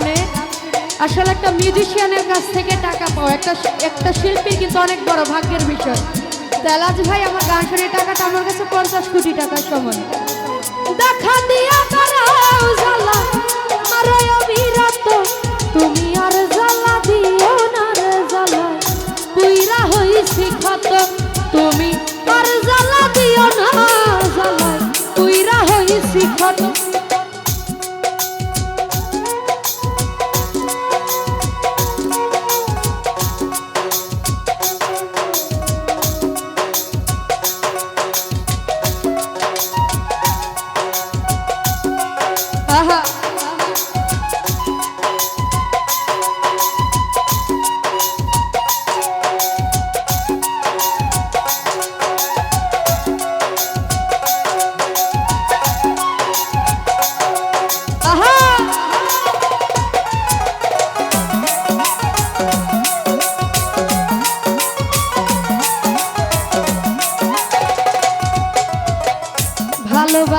শুনে আসলে একটা মিউজিশিয়ানের কাছ থেকে টাকা পাওয়া একটা একটা শিল্পী কিন্তু অনেক বড় ভাগ্যের বিষয়। তেলাজ ভাই, আমার গান শুনে টাকাটা আমার কাছে পঞ্চাশ কোটি টাকার সমান দেখা দিয়া তারাও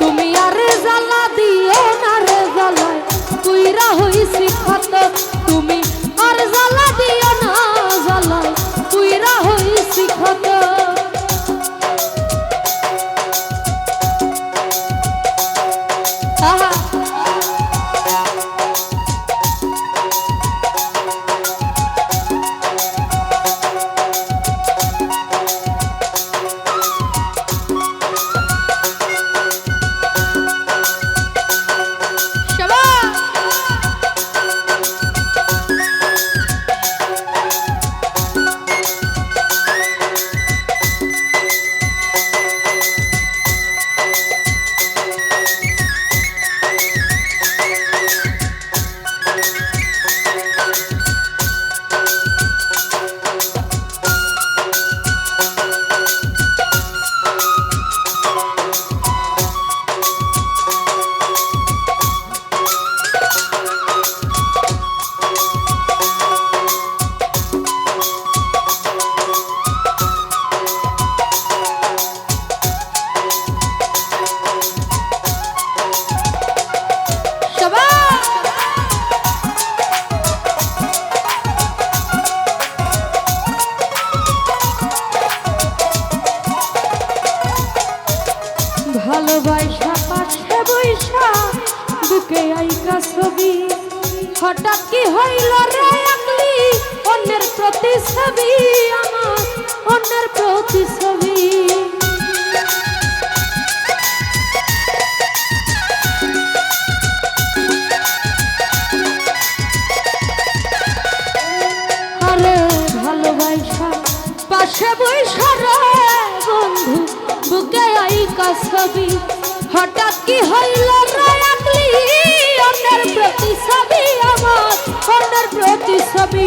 তুমি আর জ্বালা দিও 好好 হঠাৎ কি হইল রে আকলি? অন্যের প্রতি ছবি আমার, অন্যের প্রতি ছবি আরে ভালোবাসা, পাশে বৈশা রে বন্ধু, বুকে আইকা ছবি হঠাৎ কি হইল রে আকলি? অন্যের প্রতি ছবি আমার অন্যের প্রতি ছবি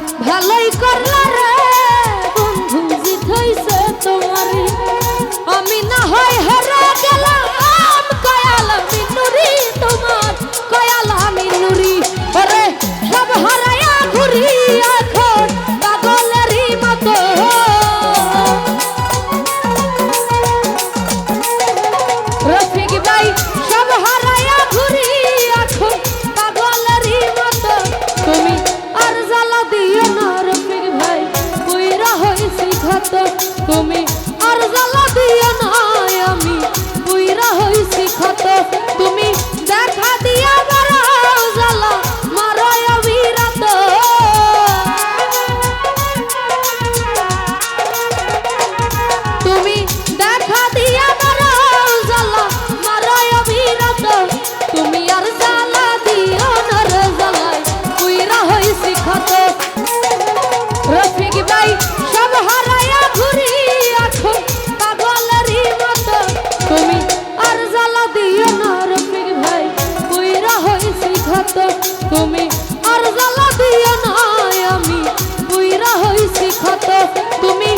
ভালোই করলার জ্বালা দিও না আমি। বুইরা হইছি ক্ষত তুমি